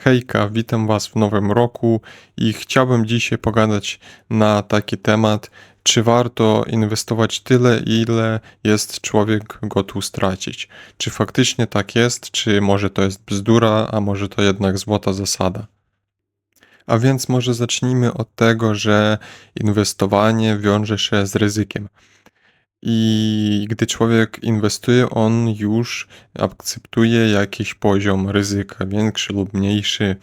Hejka, witam Was w nowym roku i chciałbym dzisiaj pogadać na taki temat, czy warto inwestować tyle, ile jest człowiek gotów stracić. Czy faktycznie tak jest, czy może to jest bzdura, a może to jednak złota zasada. A więc może zacznijmy od tego, że inwestowanie wiąże się z ryzykiem. I gdy człowiek inwestuje, on już akceptuje jakiś poziom ryzyka, większy lub mniejszy.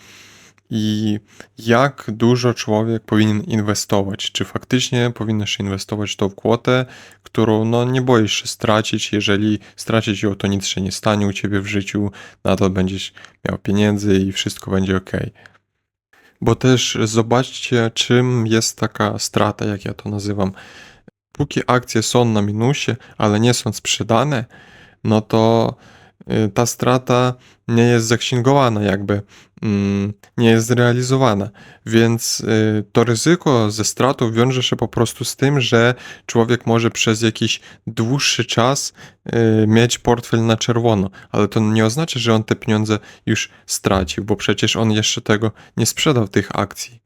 I jak dużo człowiek powinien inwestować? Czy faktycznie powinieneś inwestować tą kwotę, którą no, nie boisz się stracić? Jeżeli stracić ją, to nic się nie stanie u ciebie w życiu, nadal będziesz miał pieniędzy i wszystko będzie ok. Bo też zobaczcie, czym jest taka strata, jak ja to nazywam póki akcje są na minusie, ale nie są sprzedane, no to y, ta strata nie jest zaksięgowana, jakby mm, nie jest zrealizowana. Więc y, to ryzyko ze stratą wiąże się po prostu z tym, że człowiek może przez jakiś dłuższy czas y, mieć portfel na czerwono, ale to nie oznacza, że on te pieniądze już stracił, bo przecież on jeszcze tego nie sprzedał tych akcji.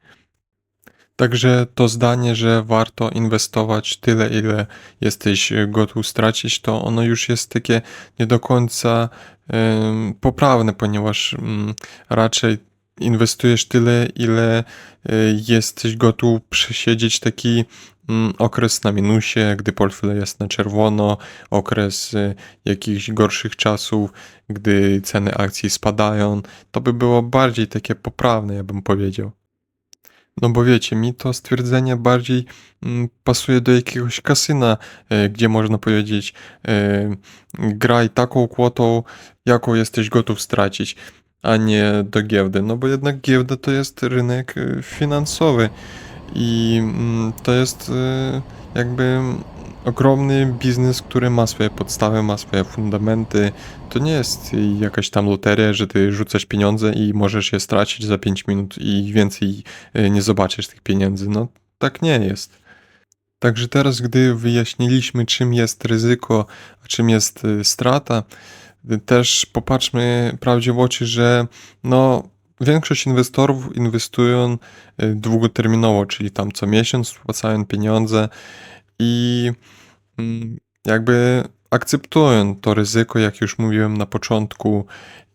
Także to zdanie, że warto inwestować tyle, ile jesteś gotów stracić, to ono już jest takie nie do końca poprawne, ponieważ mm, raczej inwestujesz tyle, ile y, jesteś gotów przesiedzieć taki mm, okres na minusie, gdy portfel jest na czerwono, okres y, jakichś gorszych czasów, gdy ceny akcji spadają. To by było bardziej takie poprawne, ja bym powiedział. No bo wiecie, mi to stwierdzenie bardziej mm, pasuje do jakiegoś kasyna, e, gdzie można powiedzieć e, graj taką kwotą, jaką jesteś gotów stracić, a nie do giełdy. No bo jednak giełda to jest rynek e, finansowy i mm, to jest jakby ogromny biznes, który ma swoje podstawy, ma swoje fundamenty. To nie jest jakaś tam loteria, że ty rzucasz pieniądze i możesz je stracić za 5 minut i więcej e, nie zobaczysz tych pieniędzy. No tak nie jest. Także teraz, gdy wyjaśniliśmy, czym jest ryzyko, a czym jest e, strata, też popatrzmy prawdzie w oczy, że no, większość inwestorów inwestują e, długoterminowo, czyli tam co miesiąc spłacają pieniądze i mm, jakby akceptują to ryzyko, jak już mówiłem na początku,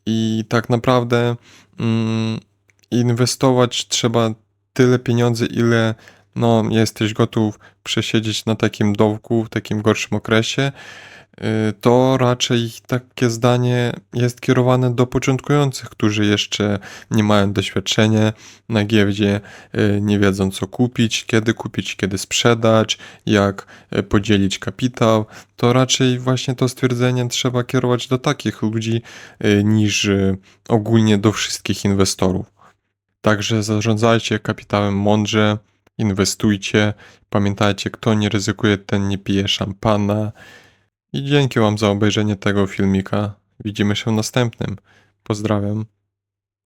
i tak naprawdę mm, inwestować trzeba tyle pieniędzy, ile no, jesteś gotów przesiedzieć na takim dołku w takim gorszym okresie. Y, to raczej takie zdanie jest kierowane do początkujących, którzy jeszcze nie mają doświadczenia na giełdzie, y, nie wiedzą co kupić, kiedy kupić, kiedy sprzedać, jak y, podzielić kapitał. To raczej właśnie to stwierdzenie trzeba kierować do takich ludzi niż ogólnie do wszystkich inwestorów. Także zarządzajcie kapitałem mądrze, inwestujcie. Pamiętajcie, kto nie ryzykuje, ten nie pije szampana. I dzięki Wam za obejrzenie tego filmika. Widzimy się w następnym. Pozdrawiam.